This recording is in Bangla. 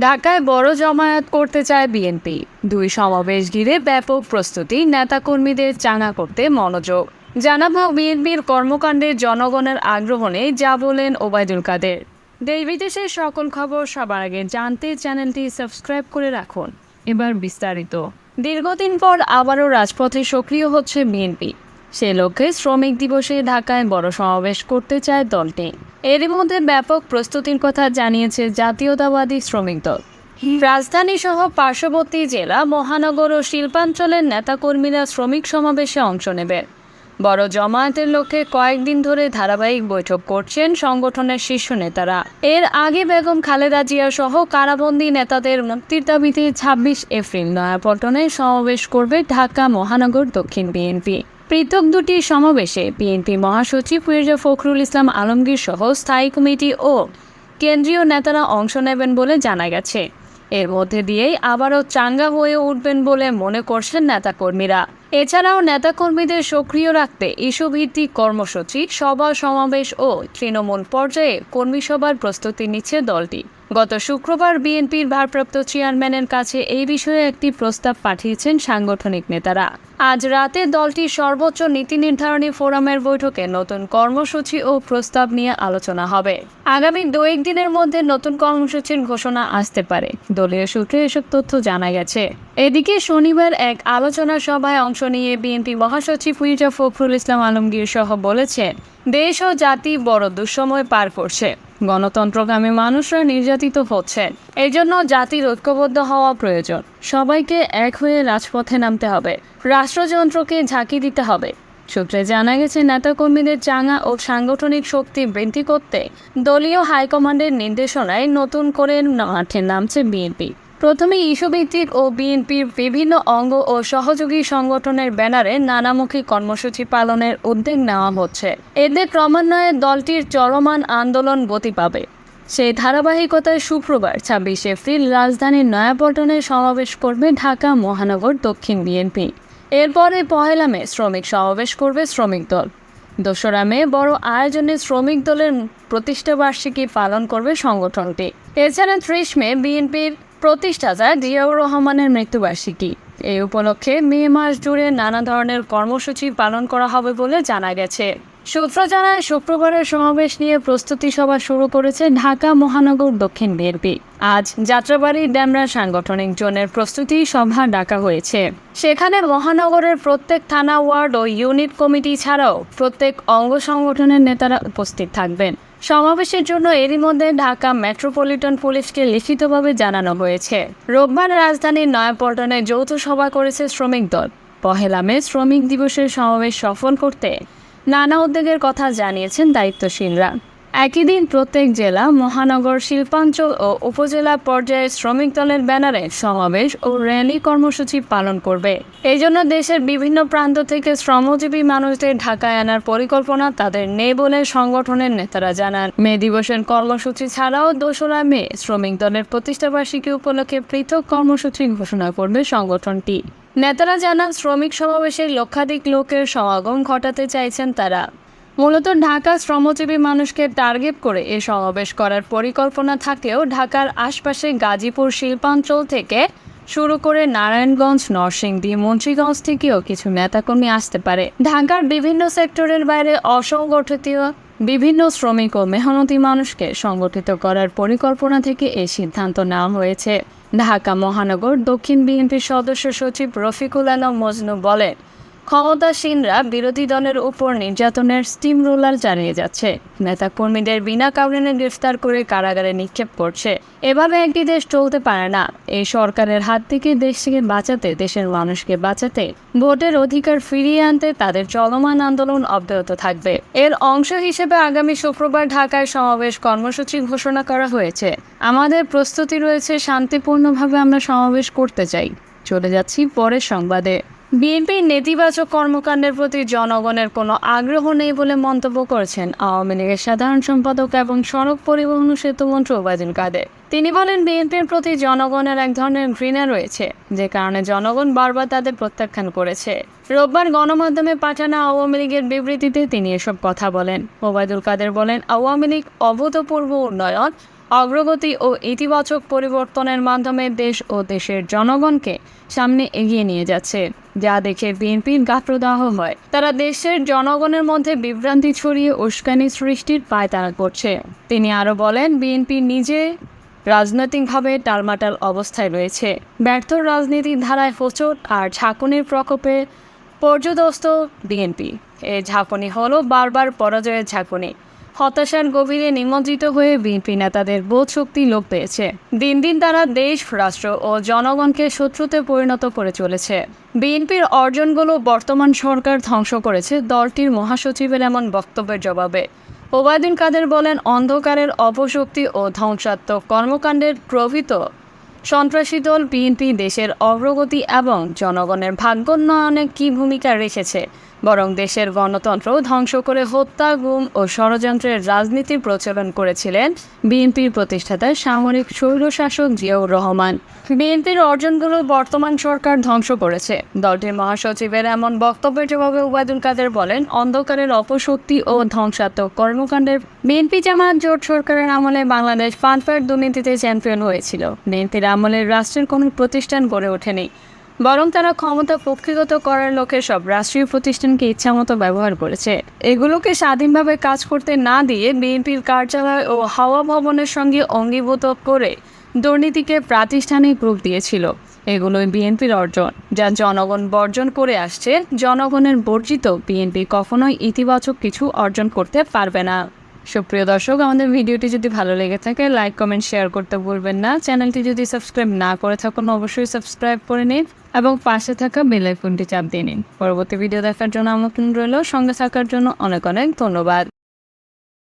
ঢাকায় বড় জমায়েত করতে চায় বিএনপি। দুই সমাবেশ ঘিরে ব্যাপক প্রস্তুতি নেতাকর্মীদের চাঙা করতে মনোযোগ। জানাব বিএনপির কর্মকাণ্ডে জনগণের আগ্রহ নেই যা বলেন ওবায়দুল কাদের। দেশ বিদেশের সকল খবর সবার আগে জানতে চ্যানেলটি সাবস্ক্রাইব করে রাখুন। এবার বিস্তারিত। দীর্ঘদিন পর আবারও রাজপথে সক্রিয় হচ্ছে বিএনপি। সে লক্ষ্যে শ্রমিক দিবসে ঢাকায় বড় সমাবেশ করতে চায় দলটি। এরই মধ্যে ব্যাপক প্রস্তুতির কথা জানিয়েছে জাতীয়তাবাদী শ্রমিক দল। রাজধানী সহ পার্শ্ববর্তী জেলা, মহানগর ও শিল্পাঞ্চলের নেতাকর্মীরা শ্রমিক সমাবেশে অংশ নেবে। বড় জমায়েতের লক্ষ্যে কয়েকদিন ধরে ধারাবাহিক বৈঠক করছেন সংগঠনের শীর্ষ নেতারা। এর আগে বেগম খালেদা জিয়া সহ কারাবন্দী নেতাদের মুক্তির দাবিতে ছাব্বিশ এপ্রিল নয়াপল্টনে সমাবেশ করবে ঢাকা মহানগর দক্ষিণ বিএনপি। পৃথক দুটি সমাবেশে বিএনপি মহাসচিব মির্জা ফখরুল ইসলাম আলমগীর সহ স্থায়ী কমিটি ও কেন্দ্রীয় নেতারা অংশ নেবেন বলে জানা গেছে। এর মধ্যে দিয়েই আবারও চাঙ্গা হয়ে উঠবেন বলে মনে করছেন নেতাকর্মীরা। এছাড়াও নেতাকর্মীদের সক্রিয় রাখতে ইস্যুভিত্তিক কর্মসূচি, সভা, সমাবেশ ও তৃণমূল পর্যায়ে কর্মী সভার প্রস্তুতি নিচ্ছে দলটি। গত শুক্রবার বিএনপির ভারপ্রাপ্ত চেয়ারম্যানের কাছে এই বিষয়ে একটি প্রস্তাব পাঠিয়েছেন সাংগঠনিক নেতারা। আজ রাতে দলটির সর্বোচ্চ নীতি নির্ধারণী ফোরামের বৈঠকে নতুন কর্মসূচি ও প্রস্তাব নিয়ে আলোচনা হবে। আগামী দু দিনের মধ্যে নতুন কর্মসূচির ঘোষণা আসতে পারে। দলীয় সূত্রে এসব তথ্য জানা গেছে। এদিকে শনিবার এক আলোচনা সভায় অংশ নিয়ে বিএনপি মহাসচিব মির্জা ফখরুল ইসলাম আলমগীর সহ বলেছেন, দেশ ও জাতি বড় দুঃসময় পার করছে। গণতন্ত্রগামী মানুষরা নির্যাতিত হচ্ছেন এই জন্য জাতির ঐক্যবদ্ধ হওয়া প্রয়োজন। সবাইকে এক হয়ে রাজপথে নামতে হবে। রাষ্ট্রযন্ত্রকে ঝাঁকি দিতে হবে। সূত্রে জানা গেছে, নেতাকর্মীদের চাঙা ও সাংগঠনিক শক্তি বৃদ্ধি করতে দলীয় হাইকমান্ডের নির্দেশনায় নতুন করে মাঠে নামছে বিএনপি। প্রথমে ইস্যুভিত্তিক ও বিএনপির বিভিন্ন অঙ্গ ও সহযোগী সংগঠনের ব্যানারে নানামুখী কর্মসূচি পালনের উদ্যোগ নেওয়া হচ্ছে। এতে ক্রমান্বয়ে দলটির চলমান আন্দোলন গতি পাবে। সেই ধারাবাহিকতায় শুক্রবার ছাব্বিশ এপ্রিল রাজধানীর নয়াপল্টনে সমাবেশ করবে ঢাকা মহানগর দক্ষিণ বিএনপি। এরপরে পহেলা মে শ্রমিক সমাবেশ করবে শ্রমিক দল। দোসরা মে বড় আয়োজনে শ্রমিক দলের প্রতিষ্ঠাবার্ষিকী পালন করবে সংগঠনটি। এছাড়া ত্রিশ মে বিএনপির প্রতিষ্ঠাতা জিয়াউর রহমানের মৃত্যুবার্ষিকী। এই উপলক্ষে মে মাস জুড়ে নানা ধরনের কর্মসূচি পালন করা হবে বলে জানা গেছে। সূত্র জানায়, শুক্রবারের সমাবেশ নিয়ে প্রস্তুতি সভা শুরু করেছে ঢাকা মহানগর দক্ষিণ বিএনপি। আজ যাত্রাবাড়ি ড্যামরা সাংগঠনিক জোনের প্রস্তুতি সভা ডাকা হয়েছে। সেখানে মহানগরের প্রত্যেক থানা ওয়ার্ড ও ইউনিট কমিটি ছাড়াও প্রত্যেক অঙ্গ সংগঠনের নেতারা উপস্থিত থাকবেন। সমাবেশের জন্য এরই মধ্যে ঢাকা মেট্রোপলিটন পুলিশকে লিখিতভাবে জানানো হয়েছে। রোববার রাজধানীর নয়াপল্টনে যৌথ সভা করেছে শ্রমিক দল। পহেলা মে শ্রমিক দিবসের সমাবেশ সফল করতে নানা উদ্যোগের কথা জানিয়েছেন দায়িত্বশীলরা। একই দিন প্রত্যেক জেলা, মহানগর, শিল্পাঞ্চল ও উপজেলা পর্যায়ে শ্রমিক দলের ব্যানারে সমাবেশ ও র্যালি কর্মসূচি পালন করবে। এই জন্য দেশের বিভিন্ন প্রান্ত থেকে শ্রমজীবী মানুষদের ঢাকায় আনার পরিকল্পনা তাদের নেই বলে সংগঠনের নেতারা জানান। মে দিবসের কর্মসূচি ছাড়াও দোসরা মে শ্রমিক দলের প্রতিষ্ঠাবার্ষিকী উপলক্ষে পৃথক কর্মসূচি ঘোষণা করবে সংগঠনটি। নেতারা জানান, শ্রমিক সমাবেশের লক্ষাধিক লোকের সমাগম ঘটাতে চাইছেন তারা। মূলত ঢাকা শ্রমজীবী মানুষকে টার্গেট করে এ সমাবেশ করার পরিকল্পনা থাকলেও ঢাকার আশপাশে গাজীপুর শিল্পাঞ্চল থেকে শুরু করে নারায়ণগঞ্জ, নরসিংদী, মুন্সীগঞ্জ থেকেও কিছু নেতাকর্মী আসতে পারে। ঢাকার বিভিন্ন সেক্টরের বাইরে অসংগঠিত বিভিন্ন শ্রমিক ও মেহনতি মানুষকে সংগঠিত করার পরিকল্পনা থেকে এই সিদ্ধান্ত নেওয়া হয়েছে। ঢাকা মহানগর দক্ষিণ বিএনপির সদস্য সচিব রফিকুল আলম মজনু বলেন ক্ষমতাসীনরা বিরোধী দলের উপর নির্যাতনের স্টিম রোলার চালিয়ে যাচ্ছে। নেতাকর্মীদের বিনা কারণে গ্রেফতার করে কারাগারে নিক্ষেপ করছে। এভাবে একটি দেশ চলতে পারে না। এই সরকারের হাত থেকে দেশকে বাঁচাতে, দেশের মানুষকে বাঁচাতে, ভোটের অধিকার ফিরিয়ে আনতে তাদের চলমান আন্দোলন অব্যাহত থাকবে। এর অংশ হিসেবে আগামী শুক্রবার ঢাকায় সমাবেশ কর্মসূচি ঘোষণা করা হয়েছে। আমাদের প্রস্তুতি রয়েছে, শান্তিপূর্ণভাবে আমরা সমাবেশ করতে চাই। চলে যাচ্ছি পরের সংবাদে। বিএনপির নেতিবাচক কর্মকাণ্ডের প্রতি জনগণের কোনো আগ্রহ নেই বলে মন্তব্য করেছেন আওয়ামী লীগের সাধারণ সম্পাদক এবং সড়ক পরিবহন সেতুমন্ত্রী ওবায়দুল কাদের। তিনি বলেন, বিএনপির প্রতি জনগণের এক ধরনের ঘৃণা রয়েছে, যে কারণে জনগণ বারবার তাদের প্রত্যাখ্যান করেছে। রোববার গণমাধ্যমে পাঠানো আওয়ামী লীগের বিবৃতিতে তিনি এসব কথা বলেন। ওবায়দুল কাদের বলেন, আওয়ামী লীগ অভূতপূর্ব উন্নয়ন, অগ্রগতি ও ইতিবাচক পরিবর্তনের মাধ্যমে দেশ ও দেশের জনগণকে সামনে এগিয়ে নিয়ে যাচ্ছে। যা দেখে বিএনপির গাত্রদাহ হয়। তারা দেশের জনগণের মধ্যে বিভ্রান্তি ছড়িয়ে উস্কানি সৃষ্টির পায়তারা করছে। তিনি আরও বলেন, বিএনপি নিজে রাজনৈতিকভাবে টালমাটাল অবস্থায় রয়েছে। ব্যর্থ রাজনীতির ধারায় হোঁচট আর ঝাঁকুনির প্রকোপে পর্যদস্ত বিএনপি। এই ঝাঁকুনি হলো বারবার পরাজয়ের ঝাঁকুনি। হতাশার গভীরে নিমজ্জিত হয়ে বিএনপি নেতাদের বোধ শক্তি লোপ পেয়েছে। দিন দিন তারা দেশ, রাষ্ট্র ও জনগণকে শত্রুতে পরিণত করে চলেছে। বিএনপির অর্জনগুলো বর্তমান সরকার ধ্বংস করেছে দলটির মহাসচিবের এমন বক্তব্যের জবাবে। ওবায়দুল কাদের বলেন, অন্ধকারের অপশক্তি ও ধ্বংসাত্মক কর্মকাণ্ডের প্রভৃত সন্ত্রাসী দল বিএনপি দেশের অগ্রগতি এবং জনগণের ভাগ্যোন্নয়নে কী ভূমিকা রেখেছে বরং দেশের গণতন্ত্র ধ্বংস করে হত্যা, গুম ও ষড়যন্ত্রের রাজনীতির প্রচলন করেছিলেন বিএনপির প্রতিষ্ঠাতা সামরিক স্বৈরশাসক জিয়াউর রহমান। বিএনপির অর্জনগুলো বর্তমান সরকার ধ্বংস করেছে। দলটির মহাসচিবের এমন বক্তব্যের জবাবে উবায়দুল কাদের বলেন, অন্ধকারের অপশক্তি ও ধ্বংসাত্মক কর্মকাণ্ডের বিএনপি জামাত জোট সরকারের আমলে বাংলাদেশ ফান্ডফেয়ার দুর্নীতিতে চ্যাম্পিয়ন হয়েছিল। বিএনপির আমলে রাষ্ট্রের কোনো প্রতিষ্ঠান গড়ে ওঠেনি। বরং তারা ক্ষমতা পক্ষীগত করার লোকের সব রাষ্ট্রীয় প্রতিষ্ঠানকে ইচ্ছামতো ব্যবহার করেছে। এগুলোকে স্বাধীনভাবে কাজ করতে না দিয়ে বিএনপির কার্যালয় ও হাওয়া ভবনের সঙ্গে অঙ্গীভূত করে দুর্নীতিকে প্রাতিষ্ঠানিক রূপ দিয়েছিল। এগুলোই বিএনপির অর্জন, যা জনগণ বর্জন করে আসছে। জনগণের বর্জিত বিএনপি কখনোই ইতিবাচক কিছু অর্জন করতে পারবে না। সুপ্রিয় দর্শক, আমাদের ভিডিওটি যদি ভালো লেগে থাকে লাইক কমেন্ট শেয়ার করতে ভুলবেন না। চ্যানেলটি যদি সাবস্ক্রাইব না করে থাকুন, অবশ্যই সাবস্ক্রাইব করে নিন এবং পাশে থাকা বেল আইকনটি চাপ দিয়ে নিন। পরবর্তী ভিডিও দেখার জন্য আমন্ত্রণ রইল। সঙ্গে থাকার জন্য অনেক অনেক ধন্যবাদ।